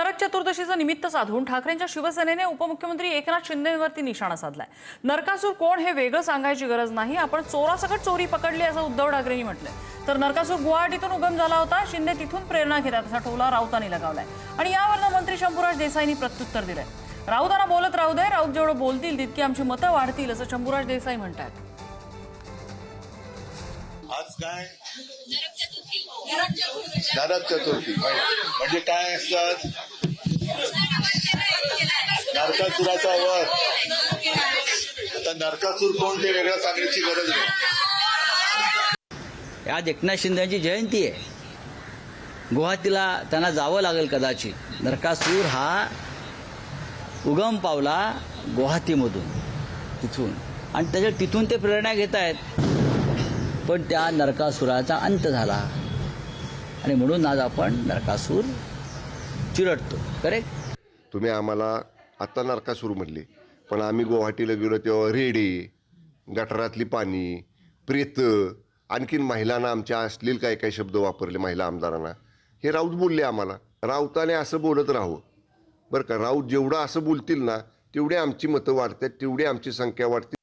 नरक चतुर्दशीचं निमित्त साधून ठाकरेंच्या शिवसेनेने उपमुख्यमंत्री एकनाथ शिंदेवरती निशाणा साधलाय. नरकासूर कोण हे वेगळं सांगायची गरज नाही आपण चोरासकट चोरी पकडली असं उद्धव ठाकरेंनी म्हटलंय. तर नरकासूर गुवाहाटीतून उगम झाला होता शिंदे तिथून प्रेरणा घेतात असा टोला राऊतांनी लगावलाय. आणि यावरनं मंत्री शंभूराज देसाईंनी प्रत्युत्तर दिलंय. राऊतांना बोलत राहू दे राऊत जेवढं बोलतील तितकी आमची मतं वाढतील असं शंभूराज देसाई म्हणतात आज काय? नरक चतुर्थी. म्हणजे काय असतात नरकासुराचा वध आता नरकासूर कोण ते वेगळं सांगण्याची गरज नाही. आज एकनाथ शिंदेची जयंती आहे. गुवाहाटीला त्यांना जावं लागेल कदाचित. नरकासूर हा उगम पावला गुवाहाटीमधून तिथून. आणि त्याच्या तिथून ते प्रेरणा घेत आहेत. पण त्या नरकासुराचा अंत झाला. आणि म्हणून आज आपण नरकासूर चिरडतो. करेक्ट तुम्ही आम्हाला आत्ता नरकासूर म्हणले. पण आम्ही गुवाहाटीला गेलो तेव्हा रेडे गटारातली पाणी प्रेत आणखीन महिलांना आमच्या अश्लील काय काय शब्द वापरले महिला आमदारांना. हे राऊत बोलले आम्हाला. राऊताने असं बोलत राहावं. बरं का? राऊत जेवढं असं बोलतील ना तेवढी आमची मतं वाढतात तेवढी आमची संख्या वाढते.